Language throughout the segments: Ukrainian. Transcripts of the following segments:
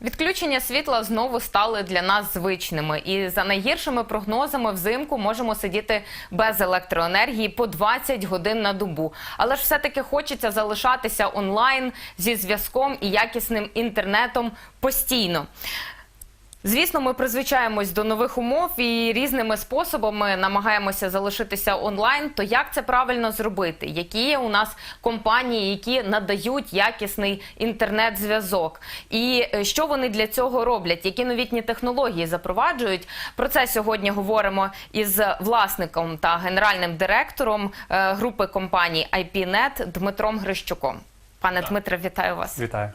Відключення світла знову стали для нас звичними, і за найгіршими прогнозами взимку можемо сидіти без електроенергії по 20 годин на добу. Але ж все-таки хочеться залишатися онлайн зі зв'язком і якісним інтернетом постійно. Звісно, ми призвичаємось до нових умов і різними способами намагаємося залишитися онлайн. То як це правильно зробити? Які є у нас компанії, які надають якісний інтернет-зв'язок? І е, що вони для цього роблять? Які новітні технології запроваджують? Про це сьогодні говоримо із власником та генеральним директором е, групи компаній IPNet Дмитром Грищуком. Пане Дмитре, вітаю вас. Вітаю.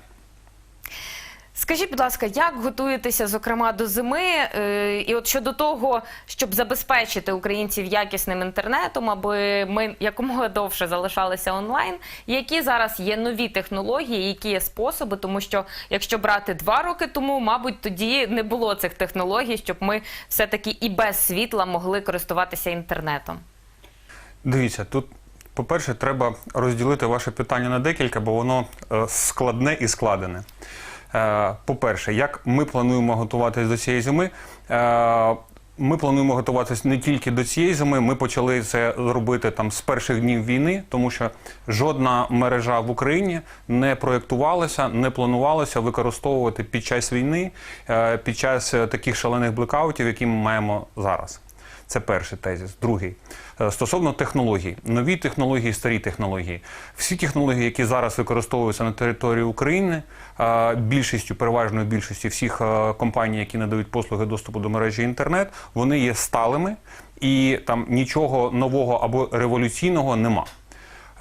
Скажіть, будь ласка, як готуєтеся, зокрема, до зими? Е, І от щодо того, щоб забезпечити українців якісним інтернетом, аби ми якомога довше залишалися онлайн, які зараз є нові технології, які є способи, тому що якщо брати два роки тому, мабуть, тоді не було цих технологій, щоб ми все-таки і без світла могли користуватися інтернетом. Дивіться, тут, по-перше, треба розділити ваше питання на декілька, бо воно е, складне і складене. Е, По-перше, як ми плануємо готуватися до цієї зими? Е, Ми плануємо готуватися не тільки до цієї зими. Ми почали це робити там з перших днів війни, тому що жодна мережа в Україні не проєктувалася, не планувалася використовувати під час війни, е, під час таких шалених блекаутів, які ми маємо зараз. Це перший тезис. Другий Е, стосовно технологій, нові технології, старі технології. Всі технології, які зараз використовуються на території України, більшістю, переважною більшістю всіх е, компаній, які надають послуги доступу до мережі інтернет, вони є сталими і там нічого нового або революційного нема.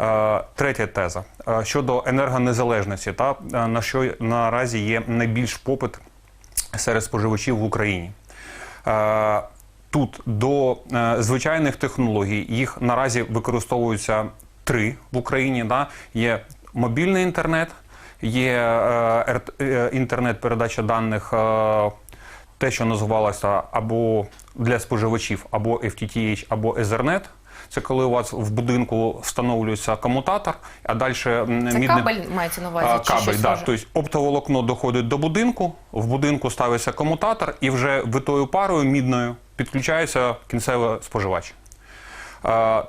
Е, Третя теза щодо енергонезалежності, та на що наразі є найбільш попит серед споживачів в Україні. Тут до е, звичайних технологій їх наразі використовуються три в Україні. Да? Є мобільний інтернет, є е, е, інтернет передача даних, е, те, що називалося або для споживачів, або FTTH, або Ethernet. Це коли у вас в будинку встановлюється комутатор, а далі Це кабель мається на увазі? чи Кабель, щось да. Тобто оптоволокно доходить до будинку, в будинку ставиться комутатор, і вже витою парою мідною підключається кінцевий споживач.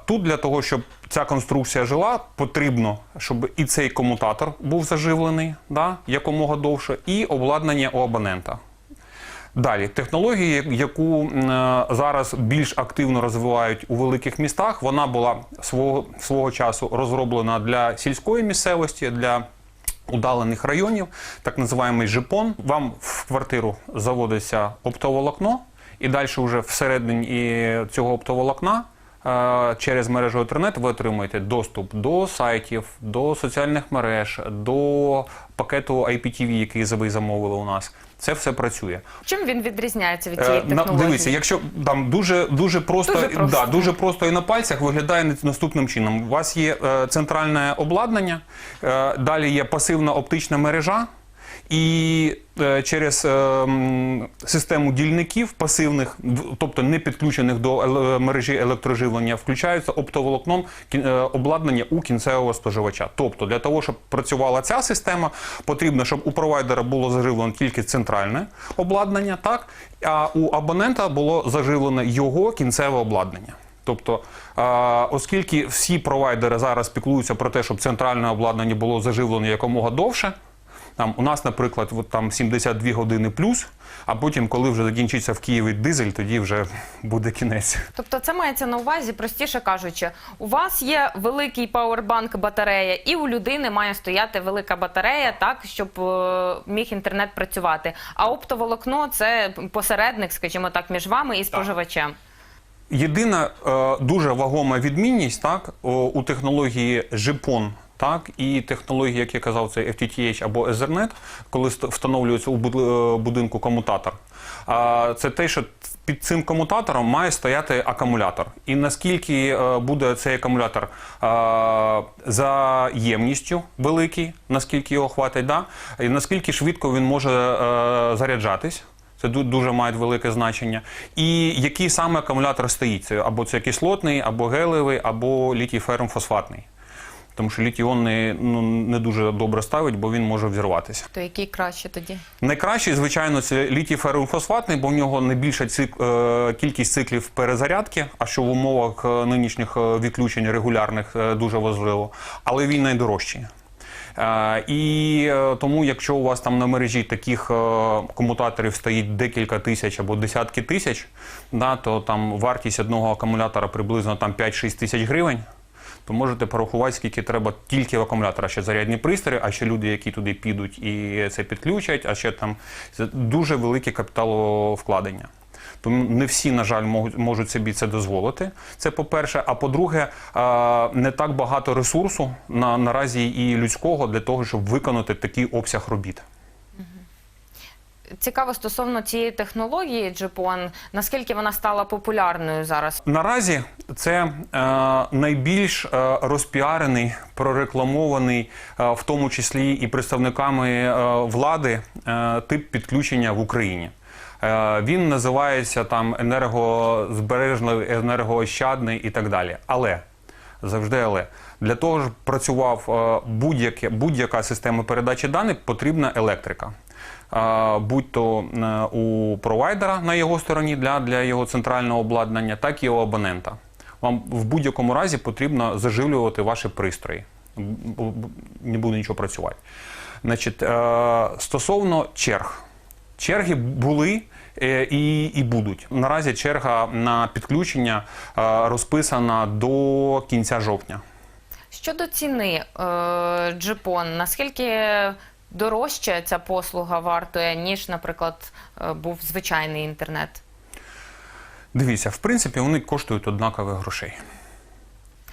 Тут для того, щоб ця конструкція жила, потрібно, щоб і цей комутатор був заживлений да, якомога довше, і обладнання у абонента. Далі, технологія, яку е, зараз більш активно розвивають у великих містах, вона була свого, свого часу розроблена для сільської місцевості, для удалених районів, так називаємо жипон. Вам в квартиру заводиться оптоволокно, і далі вже всередині цього оптоволокна е, через мережу інтернет ви отримуєте доступ до сайтів, до соціальних мереж, до пакету IPTV, який ви замовили у нас. Це все працює. Чим він відрізняється від цієї Е, технології? Дивіться, якщо там дуже дуже просто, Дуже просто. Да, дуже просто і на пальцях виглядає наступним чином. У вас є е, центральне обладнання, далі є пасивна оптична мережа. І е, через е, систему дільників пасивних, тобто не підключених до мережі електроживлення, включаються оптоволокном е, обладнання у кінцевого споживача. Тобто, для того, щоб працювала ця система, потрібно, щоб у провайдера було заживлено тільки центральне обладнання, так а у абонента було заживлено його кінцеве обладнання. Тобто, е, оскільки всі провайдери зараз піклуються про те, щоб центральне обладнання було заживлено якомога довше. Там у нас, наприклад, от там 72 години плюс, а потім, коли вже закінчиться в Києві дизель, тоді вже буде кінець. Тобто це мається на увазі, простіше кажучи, у вас є великий пауербанк батарея, і у людини має стояти велика батарея, так щоб е, міг інтернет працювати. А оптоволокно це посередник, скажімо так, між вами і споживачем. Єдина е, дуже вагома відмінність так, о, у технології JPON, так, і технології, як я казав, це FTTH або Ethernet, коли встановлюється у е, будинку комутатор. Це те, що під цим комутатором має стояти акумулятор. І наскільки е, буде цей акумулятор за ємністю великий, наскільки його хватить, да? і наскільки швидко він може е, заряджатись. Це дуже має велике значення. І який саме акумулятор стоїть? Або це кислотний, або гелевий, або літій ферромфосфатний. Тому що літій-іонний ну, не дуже добре ставить, бо він може взірватися. То який краще тоді? Найкращий, звичайно, це літій феррофосфатний, бо в нього найбільша цик... е, кількість циклів перезарядки, а що в умовах е, нинішніх е, відключень регулярних дуже важливо. Але він найдорожчий. І тому, якщо у вас там на мережі таких комутаторів стоїть декілька тисяч або десятки тисяч, да, то там вартість одного акумулятора приблизно там 5-6 тисяч гривень. То можете порахувати, скільки треба тільки в акумулятора, ще зарядні пристрої, а ще люди, які туди підуть і це підключать, а ще там дуже велике капіталовкладення. Тому не всі, на жаль, можуть, собі це дозволити. Це по-перше. А по-друге, не так багато ресурсу на, наразі і людського для того, щоб виконати такий обсяг робіт. Цікаво стосовно цієї технології GPON, наскільки вона стала популярною зараз? Наразі це е, найбільш е, розпіарений, прорекламований, е, в тому числі і представниками е, влади, е, тип підключення в Україні. Е, він називається там енергозбережний, енергоощадний і так далі. Але завжди але для того, щоб працював е, будь-яка система передачі даних, потрібна електрика. Будь то е, у провайдера на його стороні для, для його центрального обладнання, так і у абонента. Вам в будь-якому разі потрібно заживлювати ваші пристрої. Не буде нічого працювати. Значить, е, стосовно черг. Черги були е, і, і будуть. Наразі черга на підключення розписана до кінця жовтня. Щодо ціни GPON, наскільки дорожче ця послуга вартує, ніж, наприклад, е, був звичайний інтернет? Дивіться, в принципі, вони коштують однакових грошей.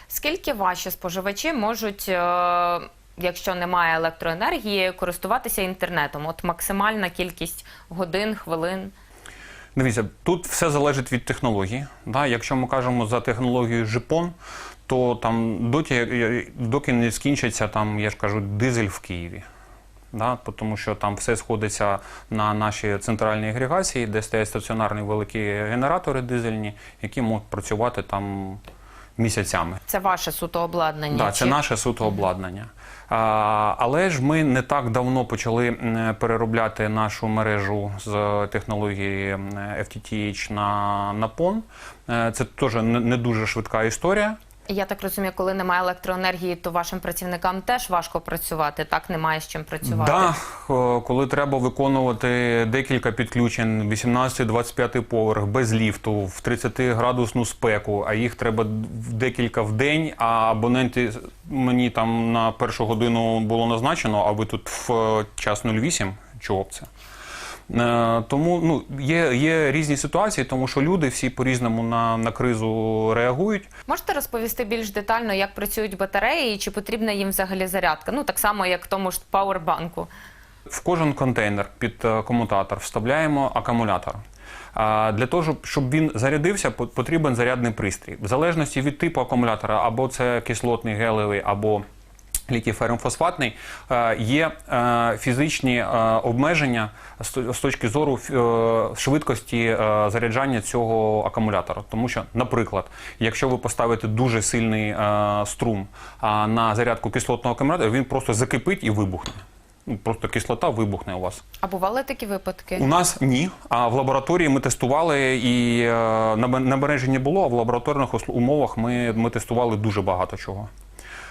Скільки ваші споживачі можуть, е, якщо немає електроенергії, користуватися інтернетом? От максимальна кількість годин, хвилин. Дивіться, тут все залежить від технології. Да? Якщо ми кажемо за технологією JPON, то там доки, доки не скінчиться там, я ж кажу, дизель в Києві. Да? Тому що там все сходиться на наші центральні агрегації, де стоять стаціонарні великі генератори дизельні, які можуть працювати там місяцями. Це ваше суто обладнання? Да, це чи- наше суто обладнання. Але ж ми не так давно почали переробляти нашу мережу з технології FTTH на, на PON. Е, Це теж не дуже швидка історія. Я так розумію, коли немає електроенергії, то вашим працівникам теж важко працювати. Так немає з чим працювати. Да, е, коли треба виконувати декілька підключень, 18-25 поверх без ліфту, в 30-градусну спеку, а їх треба декілька в день, а абоненти мені там на першу годину було назначено, а ви тут в час 08, чого б це? Е, Тому ну, є, є різні ситуації, тому що люди всі по-різному на, на кризу реагують. Можете розповісти більш детально, як працюють батареї і чи потрібна їм взагалі зарядка? Ну так само, як тому ж пауербанку. В кожен контейнер під е, комутатор вставляємо акумулятор. А Для того, щоб він зарядився, потрібен зарядний пристрій. В залежності від типу акумулятора, або це кислотний гелевий, або літій ферромфосфатний, е, є е, фізичні е, обмеження з точки зору швидкості заряджання цього акумулятора. Тому що, наприклад, якщо ви поставите дуже сильний струм на зарядку кислотного акумулятора, він просто закипить і вибухне. Ну, Просто кислота вибухне у вас. А бували такі випадки? У нас ні. А в лабораторії ми тестували і на не було, а в лабораторних умовах ми, ми тестували дуже багато чого.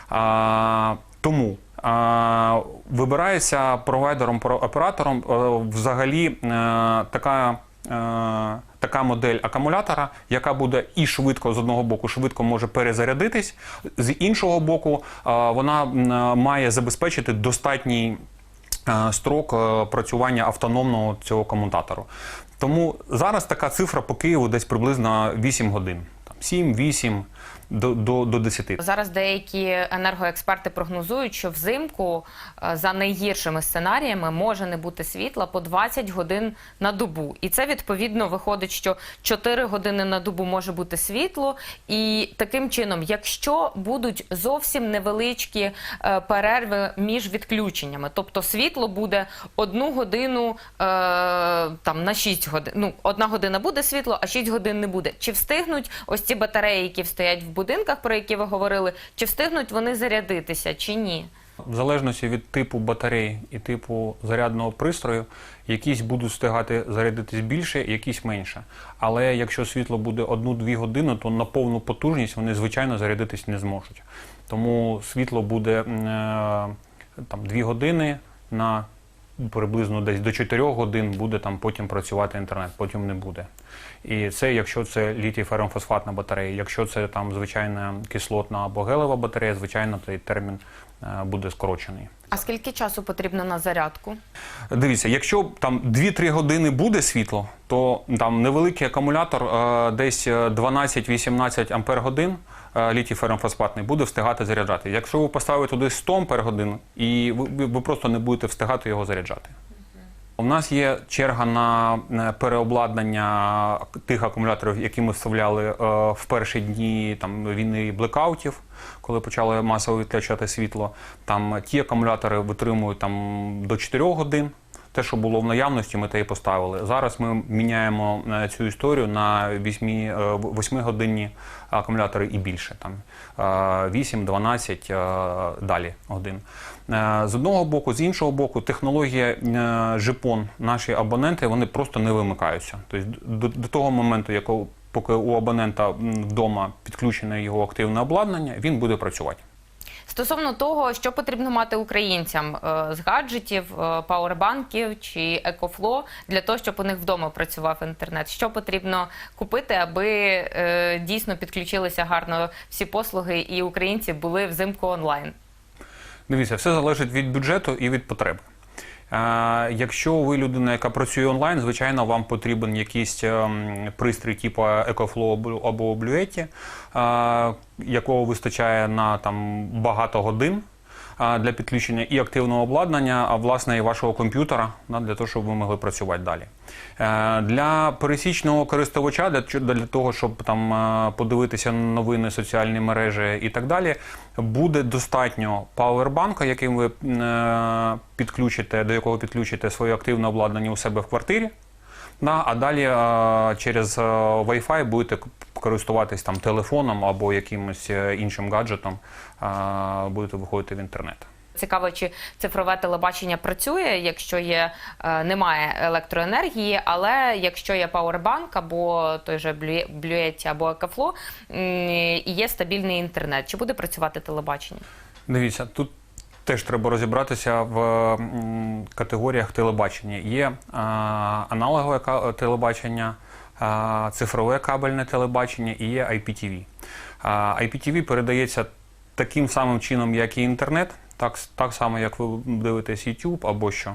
А, тому а, вибирається провайдером, про- оператором е, взагалі е, така. е, Така модель акумулятора, яка буде і швидко з одного боку, швидко може перезарядитись, з іншого боку, вона має забезпечити достатній строк працювання автономного цього комутатору. Тому зараз така цифра по Києву десь приблизно 8 годин. Там 7-8 до, до, до 10. Зараз деякі енергоексперти прогнозують, що взимку е, за найгіршими сценаріями може не бути світла по 20 годин на добу. І це відповідно виходить, що 4 години на добу може бути світло. І таким чином, якщо будуть зовсім невеличкі е, перерви між відключеннями, тобто світло буде одну годину е, там на 6 годин. Ну, одна година буде світло, а 6 годин не буде. Чи встигнуть ось ці батареї, які стоять в будинках, про які ви говорили, чи встигнуть вони зарядитися, чи ні? В залежності від типу батарей і типу зарядного пристрою, якісь будуть встигати зарядитись більше, якісь менше. Але якщо світло буде 1-2 години, то на повну потужність вони звичайно зарядитись не зможуть. Тому світло буде е, там 2 години на приблизно десь до 4 годин буде там потім працювати інтернет, потім не буде. І це якщо це літій ферромфосфатна батарея. Якщо це там звичайна кислотна або гелева батарея, звичайно, цей термін е, буде скорочений. А скільки часу потрібно на зарядку? Дивіться, якщо там 2-3 години буде світло, то там невеликий акумулятор, е, десь е, 12-18 ампер годин літій ферромфосфатний буде встигати заряджати. Якщо ви поставите туди 100 ампер годин, і ви, ви- просто не будете встигати його заряджати. У нас є черга на е, переобладнання тих акумуляторів, які ми вставляли е, в перші дні там, війни блекаутів, коли почали масово відключати світло. Там ті акумулятори витримують там, до 4 годин. Те, що було в наявності, ми те і поставили. Зараз ми міняємо е, цю історію на 8-годинні акумулятори і більше, там е, 8-12 е, далі годин. Е, З одного боку, з іншого боку, технологія е, жипон, наші абоненти, вони просто не вимикаються. Тобто до, того моменту, як поки у абонента вдома підключене його активне обладнання, він буде працювати. Стосовно того, що потрібно мати українцям е, з гаджетів, е, пауербанків чи екофло для того, щоб у них вдома працював інтернет. Що потрібно купити, аби е, дійсно підключилися гарно всі послуги, і українці були взимку онлайн? Дивіться, все залежить від бюджету і від потреби. Якщо ви людина, яка працює онлайн, звичайно, вам потрібен якийсь ем, пристрій типу EcoFlow або- Bluetti, якого вистачає на там, багато годин для підключення і активного обладнання, а власне і вашого комп'ютера для того, щоб ви могли працювати далі. Е, Для пересічного користувача, для, того, щоб там е, подивитися новини, соціальні мережі і так далі, буде достатньо пауербанка, яким ви е, підключите, до якого підключите своє активне обладнання у себе в квартирі. А далі через Wi-Fi будете користуватись там телефоном або якимось е, іншим гаджетом, будете виходити в інтернет. Цікаво, чи цифрове телебачення працює, якщо є е, немає електроенергії, але якщо є пауербанк або той же Блюєті або Екафло, і є стабільний інтернет, чи буде працювати телебачення? Дивіться, тут теж треба розібратися в категоріях телебачення. Є аналогове телебачення, цифрове кабельне телебачення і є IPTV. IPTV передається таким самим чином, як і інтернет. Так, так само, як ви дивитесь YouTube або що,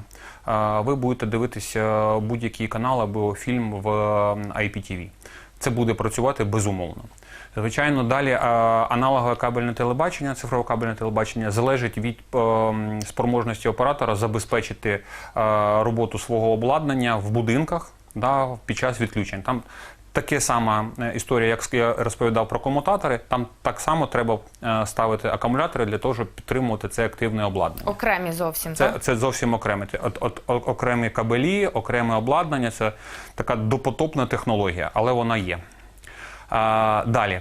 ви будете дивитися будь-який канал або фільм в IPTV. Це буде працювати безумовно. Звичайно, далі аналогове кабельне телебачення, цифрове кабельне телебачення залежить від е, спроможності оператора забезпечити е, роботу свого обладнання в будинках да, під час відключень. Там таке сама е, історія, як я розповідав про комутатори. Там так само треба е, ставити акумулятори для того, щоб підтримувати це активне обладнання. Окремі зовсім Це, так? це зовсім окреме. Це От, от, окремі кабелі, окреме обладнання. Це така допотопна технологія, але вона є. А, далі.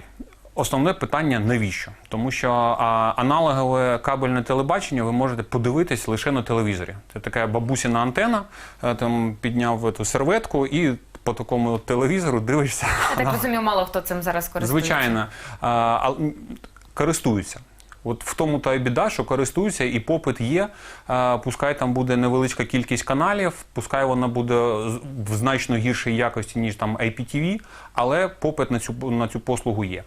Основне питання навіщо? Тому що а, аналогове кабельне телебачення ви можете подивитись лише на телевізорі. Це така бабусіна антена, е, там підняв ту серветку і по такому телевізору дивишся. Я так розумію, мало хто цим зараз користується. Звичайно, а, а, користуються. От в тому та й біда, що користуються, і попит є. А, Пускай там буде невеличка кількість каналів, пускай вона буде в значно гіршій якості, ніж там IPTV, але попит на цю, на цю послугу є.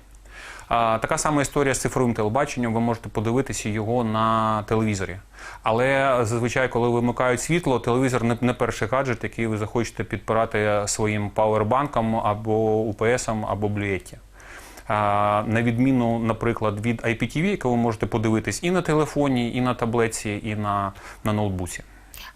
Така сама історія з цифровим телебаченням. Ви можете подивитися його на телевізорі. Але зазвичай, коли вимикають світло, телевізор не, перший гаджет, який ви захочете підпирати своїм пауербанком або УПСом, або блюєті. На відміну, наприклад, від IPTV, яке ви можете подивитись і на телефоні, і на таблетці, і на, на ноутбуці.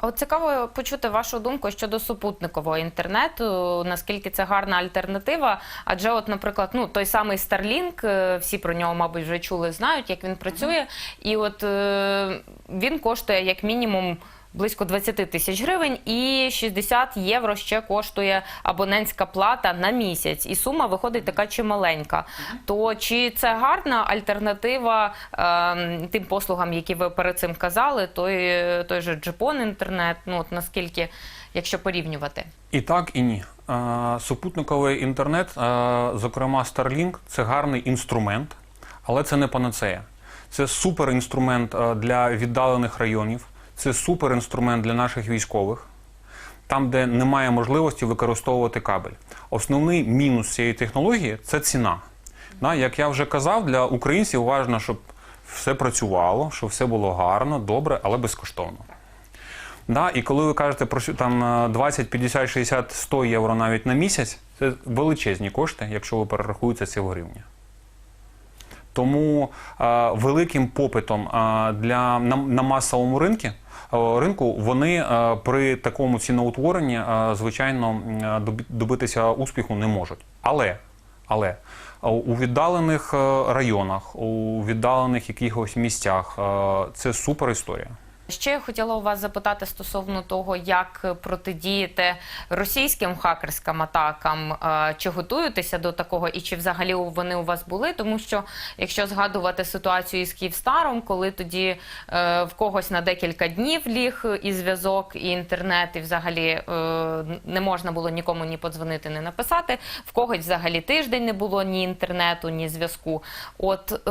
От цікаво почути вашу думку щодо супутникового інтернету. Наскільки це гарна альтернатива? Адже, от, наприклад, ну той самий Starlink, е, всі про нього, мабуть, вже чули, знають, як він працює, і от е, він коштує як мінімум. Близько 20 тисяч гривень, і 60 євро ще коштує абонентська плата на місяць. І сума виходить така чималенька. То чи це гарна альтернатива ем, тим послугам, які ви перед цим казали, той, той же Джипон інтернет, ну от наскільки, якщо порівнювати? І так, і ні. Е, Супутниковий інтернет, е, зокрема Starlink, це гарний інструмент, але це не панацея. Це суперінструмент е, для віддалених районів, це суперінструмент для наших військових, там, де немає можливості використовувати кабель. Основний мінус цієї технології це ціна. Як я вже казав, для українців важливо, щоб все працювало, щоб все було гарно, добре, але безкоштовно. Да, і коли ви кажете про там е, 20, 50, 60, 100 євро навіть на місяць, це величезні кошти, якщо ви перерахуєте це в гривні. Тому е, великим попитом е, для, на, на масовому ринку, ринку вони е, при такому ціноутворенні, е, звичайно, е, добитися успіху не можуть. Але, але е, у віддалених е, районах, у віддалених якихось місцях е, це супер історія. Ще я хотіла у вас запитати стосовно того, як протидіяти російським хакерським атакам. Е, Чи готуєтеся до такого, і чи взагалі вони у вас були? Тому що якщо згадувати ситуацію із Київстаром, коли тоді е, в когось на декілька днів ліг і зв'язок, і інтернет, і взагалі е, не можна було нікому ні подзвонити, ні написати. В когось взагалі тиждень не було ні інтернету, ні зв'язку. От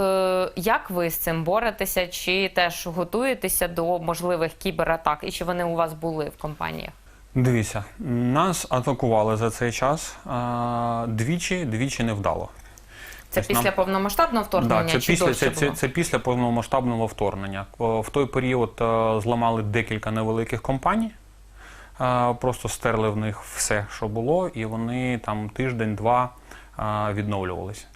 як ви з цим боретеся? Чи теж готуєтеся до можливих кібератак, і чи вони у вас були в компаніях? Дивіться, нас атакували за цей час а, двічі, двічі невдало. Це Тобто після нам- повномасштабного вторгнення? Да, це, чи після, це, це, це після повномасштабного вторгнення. В той період е, зламали декілька невеликих компаній, е, просто стерли в них все, що було, і вони там тиждень-два е, відновлювалися.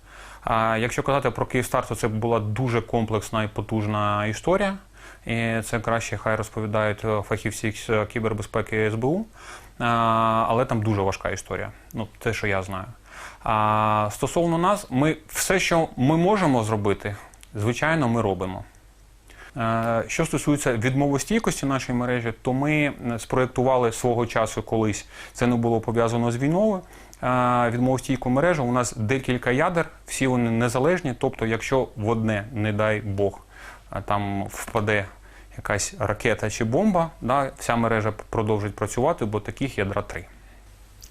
А якщо казати про Київстар, то це була дуже комплексна і потужна історія. І це краще хай розповідають е, фахівці кібербезпеки СБУ. Але там дуже важка історія. Ну, те, що я знаю. А стосовно нас, ми все, що ми можемо зробити, звичайно, ми робимо. Е, Що стосується відмовостійкості нашої мережі, то ми е, спроєктували свого часу колись. Це не було пов'язано з війною. е, Відмовостійку мережу у нас декілька ядер, всі вони незалежні. Тобто, якщо в одне, не дай Бог, е, там впаде якась ракета чи бомба, да, вся мережа продовжить працювати, бо таких ядра три.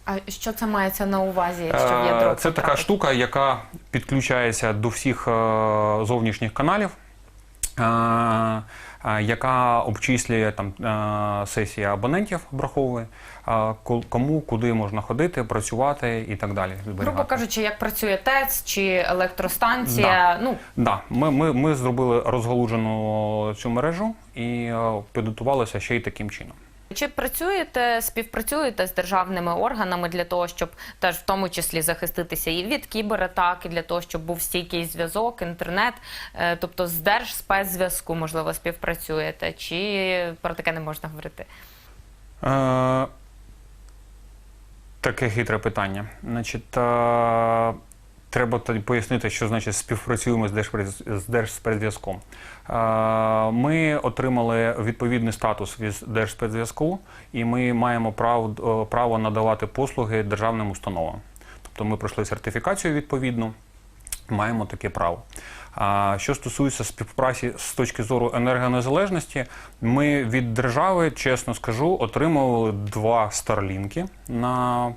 А що це мається на увазі, якщо в ядро Е, Це така штука, яка підключається до всіх е, зовнішніх каналів, е, е, яка обчислює там сесія абонентів, обраховує, е, кому куди можна ходити, працювати і так далі. Грубо кажучи, як працює ТЕЦ чи електростанція, ну Да, ми, ми, ми зробили розгалужену цю мережу і е, підготувалися ще й таким чином. Чи працюєте, співпрацюєте з державними органами для того, щоб теж в тому числі захиститися і від кібератак, і для того, щоб був стійкий зв'язок, інтернет, Е, тобто з Держспецзв'язку, можливо, співпрацюєте, чи про таке не можна говорити? Е, таке хитре питання. Значить, е, треба пояснити, що значить співпрацюємо з, Держспец- Держспецзв'язком. Ми отримали відповідний статус від Держспецзв'язку, і ми маємо право, надавати послуги державним установам. Тобто ми пройшли сертифікацію відповідну. Маємо таке право. А що стосується співпраці з точки зору енергонезалежності, ми від держави, чесно скажу, отримували два старлінки на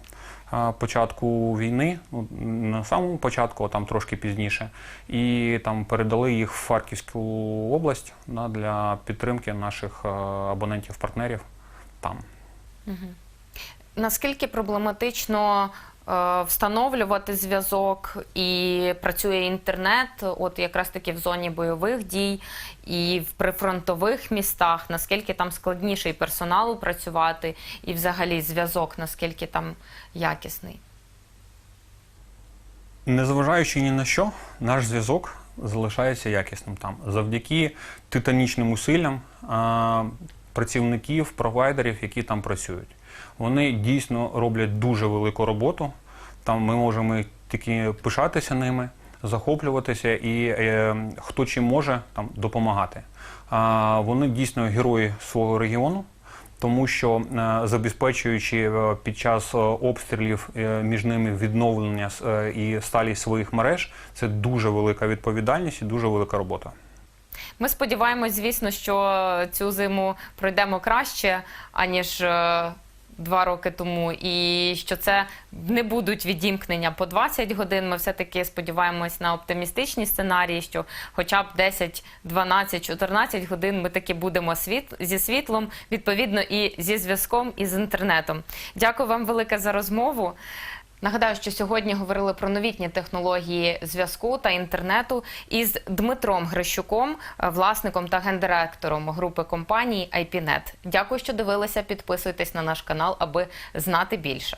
початку війни, ну, на самому початку, а там трошки пізніше, і там передали їх в Харківську область да, для підтримки наших абонентів-партнерів там. Наскільки проблематично встановлювати зв'язок і працює інтернет, от якраз таки в зоні бойових дій і в прифронтових містах, наскільки там складніше і персоналу працювати, і взагалі зв'язок, наскільки там якісний? Незважаючи ні на що, наш зв'язок залишається якісним там. Завдяки титанічним усиллям працівників, провайдерів, які там працюють. Вони дійсно роблять дуже велику роботу. Там ми можемо тільки пишатися ними, захоплюватися і е, хто чим може там допомагати. А, вони дійсно герої свого регіону. тому що е, забезпечуючи е, під час е, обстрілів між ними відновлення і сталість своїх мереж, це дуже велика відповідальність і дуже велика робота. Ми сподіваємось, звісно, що цю зиму пройдемо краще, аніж е, два роки тому, і що це не будуть відімкнення по 20 годин. Ми все-таки сподіваємось на оптимістичні сценарії, що хоча б 10, 12, 14 годин ми таки будемо світ, зі світлом, відповідно, і зі зв'язком, і з інтернетом. Дякую вам велике за розмову. Нагадаю, що сьогодні говорили про новітні технології зв'язку та інтернету із Дмитром Грищуком, е, власником та гендиректором групи компанії IPNet. Дякую, що дивилися. Підписуйтесь на наш канал, аби знати більше.